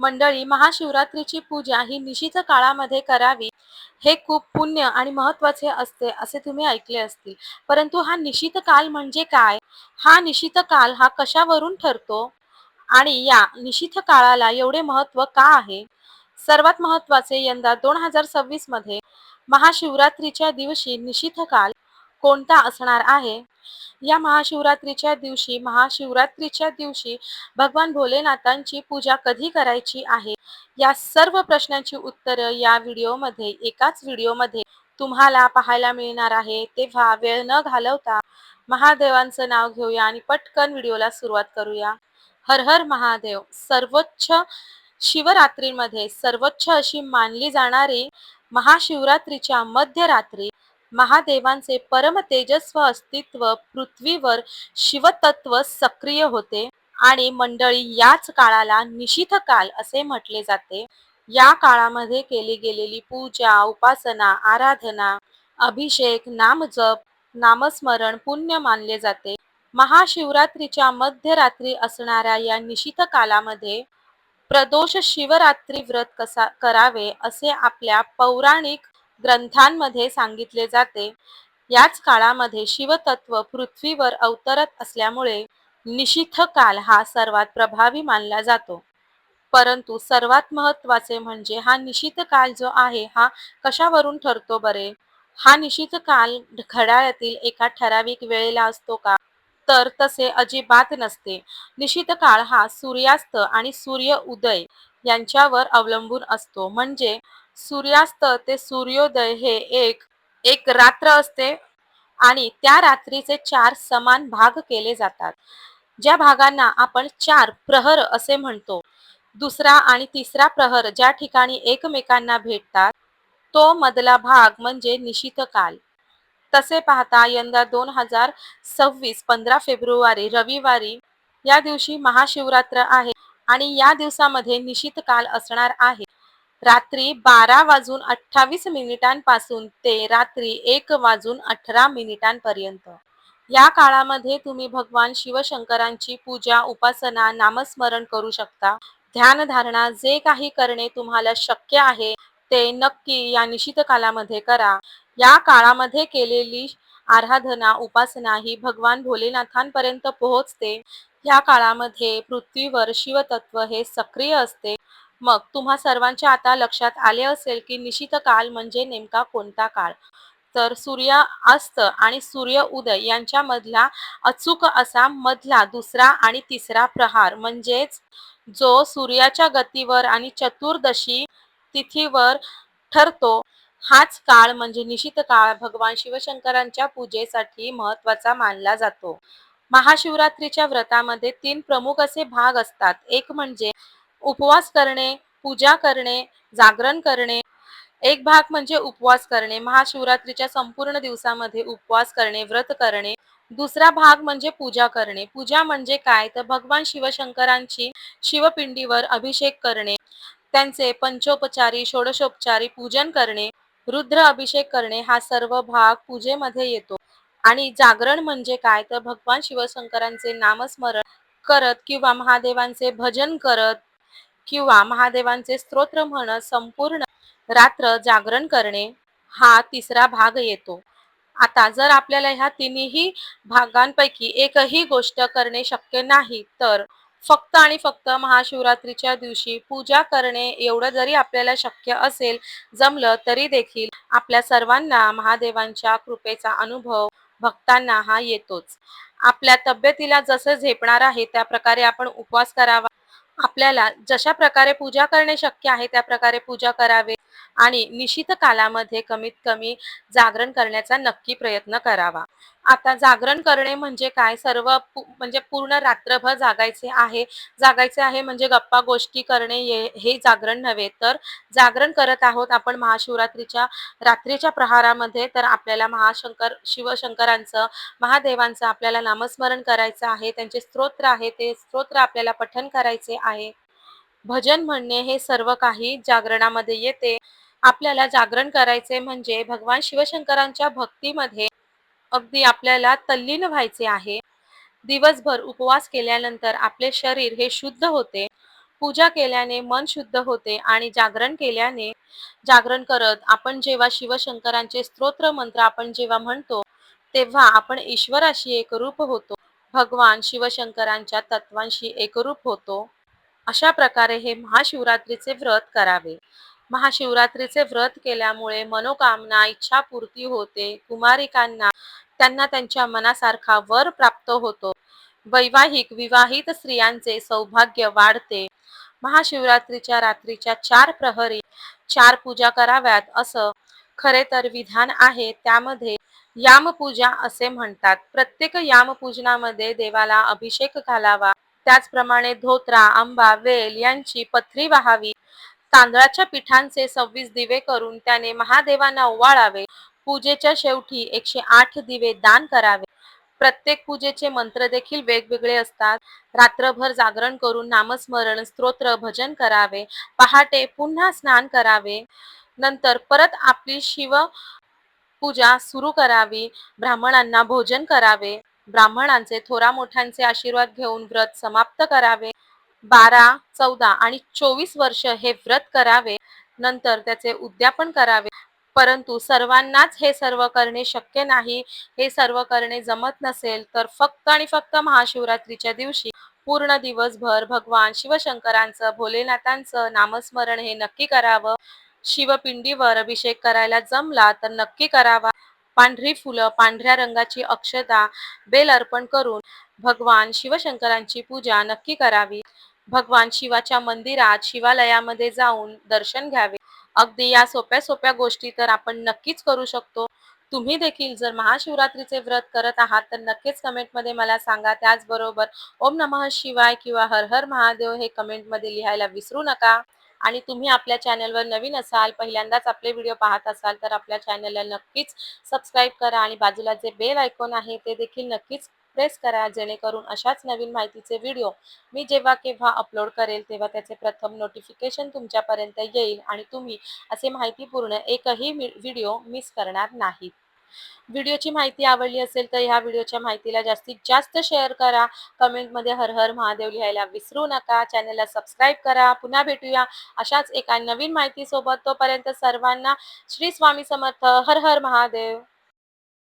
मंडळी महाशिवरात्रीची पूजा ही निशित काळामध्ये करावी हे खूप पुण्य आणि महत्त्वाचे असते असे तुम्ही ऐकले असतील. परंतु हा निशित काल म्हणजे काय? हा निशित काल हा कशावरून ठरतो? आणि या निशित काळाला एवढे महत्त्व का आहे? सर्वात महत्त्वाचे यंदा दोन हजार सव्वीसमध्ये महाशिवरात्रीच्या दिवशी निशित काल कोणता असणार आहे? या महाशिवरात्रीच्या दिवशी महाशिवरात्रीच्या दिवशी भगवान भोलेनाथांची पूजा कधी करायची आहे? या सर्व प्रश्नांची उत्तरं या व्हिडिओमध्ये एकाच व्हिडिओमध्ये तुम्हाला पाहायला मिळणार आहे. तेव्हा वेळ न घालवता महादेवांचं नाव घेऊया आणि पटकन व्हिडिओला सुरुवात करूया. हर हर महादेव. सर्वोच्च शिवरात्रीमध्ये सर्वोच्च अशी मानली जाणारी महाशिवरात्रीच्या मध्यरात्री महादेवांचे परम तेजस्व अस्तित्व पृथ्वीवर शिवतत्व सक्रिय होते आणि मंडळी याच काळाला निशिथ काल असे म्हटले जाते. या काळामध्ये केली गेलेली पूजा उपासना आराधना अभिषेक नामजप नामस्मरण पुण्य मानले जाते. महाशिवरात्रीच्या मध्यरात्री असणाऱ्या या निशित कालामध्ये प्रदोष शिवरात्री व्रत कसा करावे असे आपल्या पौराणिक ग्रंथांमध्ये सांगितले जाते. याच काळामध्ये शिवतत्व पृथ्वीवर अवतरत असल्यामुळे निशिथ काल हा सर्वात प्रभावी मानला जातो. परंतु सर्वात महत्त्वाचे म्हणजे हा निशित काल जो आहे हा कशावरून ठरतो बरे? हा निशित काल घड्याळातील एका ठराविक वेळेला असतो का? तर तसे अजिबात नसते. निशित काळ हा सूर्यास्त आणि सूर्य उदय यांच्यावर अवलंबून असतो. म्हणजे सूर्यास्त ते सूर्योदय हे एक एक रात्र असते आणि त्या रात्रीचे चार समान भाग केले जातात. ज्या भागांना आपण चार प्रहर असे म्हणतो. दुसरा आणि तिसरा प्रहर ज्या ठिकाणी एकमेकांना भेटतात तो मधला भाग म्हणजे निशित काल. तसे पाहता यंदा दोन हजार सव्वीस पंधरा फेब्रुवारी रविवारी या दिवशी महाशिवरात्र आहे आणि या दिवसामध्ये निशित काल असणार आहे. रात्री बारा वाजून अठ्ठावीस मिनिटांपासून ते रात्री एक वाजून अठरा मिनिटांपर्यंत. या काळामध्ये तुम्ही भगवान शिवशंकरांची पूजा उपासना नामस्मरण करू शकता. ध्यानधारणा जे काही करणे तुम्हाला शक्य आहे ते नक्की या निश्चित कालामध्ये करा. या काळामध्ये केलेली आराधना उपासना ही भगवान भोलेनाथांपर्यंत पोहोचते. या काळामध्ये पृथ्वीवर शिवतत्व हे सक्रिय असते. मग तुम्हा सर्वांच्या आता लक्षात आले असेल की निशित काल म्हणजे नेमका कोणता काळ? तर सूर्य अस्त आणि सूर्य उदय यांच्यामधला अचूक असा मधला दुसरा आणि तिसरा प्रहार म्हणजेच जो सूर्याच्या गतीवर आणि चतुर्दशी तिथीवर ठरतो हाच काळ म्हणजे निशित काळ भगवान शिवशंकरांच्या पूजेसाठी महत्त्वाचा मानला जातो. महाशिवरात्रीच्या व्रतामध्ये तीन प्रमुख असे भाग असतात. एक म्हणजे उपवास करणे पूजा करणे जागरण करणे. एक भाग म्हणजे उपवास करणे. महाशिवरात्रीच्या संपूर्ण दिवसामध्ये उपवास करणे व्रत करणे. दुसरा भाग म्हणजे पूजा करणे. पूजा म्हणजे काय? तर भगवान शिवशंकरांची शिवपिंडीवर अभिषेक करणे. त्यांचे पंचोपचारी षोडशोपचारी पूजन करणे. रुद्र अभिषेक करणे. हा सर्व भाग पूजेमध्ये येतो. आणि जागरण म्हणजे काय? तर भगवान शिवशंकरांचे नामस्मरण करत किंवा महादेवांचे भजन करत किंवा महादेवांचे स्तोत्र म्हणत संपूर्ण रात्र जागरण करणे हा तिसरा भाग येतो. आता जर आपल्याला ह्या तिन्ही भागांपैकी एकही गोष्ट करणे शक्य नाही तर फक्त आणि फक्त महाशिवरात्रीच्या दिवशी पूजा करणे एवढं जरी आपल्याला शक्य असेल जमलं तरी देखील आपल्या सर्वांना महादेवांच्या कृपेचा अनुभव भक्तांना हा येतोच. आपल्या तब्येतीला जसं झेपणार आहे त्या प्रकारे आपण उपवास करावा. आपल्याला जशा प्रकारे पूजा करणे शक्य आहे त्या प्रकारे पूजा करावे आणि निश्चित कालामध्ये कमीत कमी जागरण करण्याचा नक्की प्रयत्न करावा. आता जागरण करणे म्हणजे काय? सर्व म्हणजे पूर्ण रात्रभर जागायचे आहे. जागायचे आहे म्हणजे गप्पा गोष्टी करणे हे जागरण नव्हे. तर जागरण करत आहोत आपण महाशिवरात्रीच्या रात्रीच्या प्रहारामध्ये. तर आपल्याला महाशंकर शिवशंकरांचं महादेवांचं आपल्याला नामस्मरण करायचं आहे. त्यांचे स्तोत्र आहे. ते स्तोत्र आपल्याला पठन करायचे आहे. भजन म्हणणे हे सर्व काही जागरणामध्ये येते. आपल्याला जागरण करायचे म्हणजे भगवान शिवशंकरांच्या भक्तीमध्ये अगदी आपल्याला तल्लीन व्हायचे आहे. दिवसभर उपवास केल्यानंतर आपले शरीर हे शुद्ध होते. पूजा केल्याने मन शुद्ध होते आणि जागरण केल्याने जागरण करत आपण जेव्हा शिवशंकरांचे स्तोत्र मंत्र आपण जेव्हा म्हणतो तेव्हा आपण ईश्वराशी एकरूप होतो. भगवान शिवशंकरांच्या तत्वांशी एकरूप होतो. अशा प्रकारे हे महाशिवरात्रीचे व्रत करावे. महाशिवरात्रीचे व्रत केल्यामुळे मनोकामना इच्छापूर्ती होते. कुमारिकांना त्यांना त्यांच्या मनासारखा वर प्राप्त होतो. वैवाहिक विवाहित स्त्रियांचे सौभाग्य वाढते. महाशिवरात्रीच्या रात्रीच्या चार प्रहरी चार पूजा कराव्यात असं खरे तर विधान आहे. त्यामध्ये यामपूजा असे म्हणतात. प्रत्येक यामपूजनामध्ये देवाला अभिषेक घालावा. त्याचप्रमाणे धोत्रा आंबा वेल यांची पथरी वाहावी. तांदळाच्या पिठांचे सव्वीस दिवे करून त्याने महादेवांना ओवाळावे. पूजेच्या शेवटी एकशे आठ दिवे दान करावे. प्रत्येक पूजेचे मंत्र देखील वेगवेगळे असतात. रात्रभर जागरण करून नामस्मरण स्तोत्र भजन करावे. पहाटे पुन्हा स्नान करावे. नंतर परत आपली शिव पूजा सुरू करावी. ब्राह्मणांना भोजन करावे. ब्राह्मणांचे थोरा मोठ्यांचे आशीर्वाद घेऊन व्रत समाप्त करावे. बारा चौदा आणि चोवीस वर्ष हे व्रत करावे. नंतर त्याचे उद्यापन करावे. परंतु सर्वांनाच हे सर्व करणे शक्य नाही हे सर्व करणे जमत नसेल तर फक्त आणि फक्त महाशिवरात्रीच्या दिवशी पूर्ण दिवसभर भगवान शिवशंकरांचं भोलेनाथांचं नामस्मरण हे नक्की करावं. शिवपिंडीवर अभिषेक करायला जमला तर नक्की करावा. पांढरी फुलं पांढऱ्या रंगाची अक्षता बेल अर्पण करून भगवान शिवशंकरांची पूजा नक्की करावी. भगवान शिवाच्या मंदिरात शिवालयामध्ये जाऊन दर्शन घ्यावे. अगदी या सोप्या सोप्या गोष्टी तर आपण नक्कीच करू शकतो. तुम्ही देखील जर महाशिवरात्रीचे व्रत करत आहात तर नक्कीच कमेंटमध्ये मला सांगा. त्याचबरोबर ओम नमः शिवाय किंवा हर हर महादेव हे कमेंटमध्ये लिहायला विसरू नका. आणि तुम्ही आपल्या चॅनलवर नवीन असाल पहिल्यांदाच आपले व्हिडिओ पाहत असाल तर आपल्या चॅनलला नक्कीच सबस्क्राईब करा. आणि बाजूला जे बेल आयकॉन आहे ते देखील नक्कीच प्रेस करा जेणेकरून अशाच नवीन माहितीचे व्हिडिओ मी जेव्हा केव्हा अपलोड करेल तेव्हा त्याचे प्रथम नोटिफिकेशन तुमच्यापर्यंत येईल आणि तुम्ही असे माहितीपूर्ण एकही व्हिडिओ मिस करणार नाहीत व्हिडिओची माहिती आवडली असेल तर ह्या व्हिडिओच्या माहितीला जास्तीत जास्त शेअर करा. कमेंटमध्ये हर हर महादेव लिहायला विसरू नका. चॅनलला सबस्क्राईब करा. पुन्हा भेटूया अशाच एका नवीन माहितीसोबत. तोपर्यंत सर्वांना श्री स्वामी समर्थ. हर हर महादेव.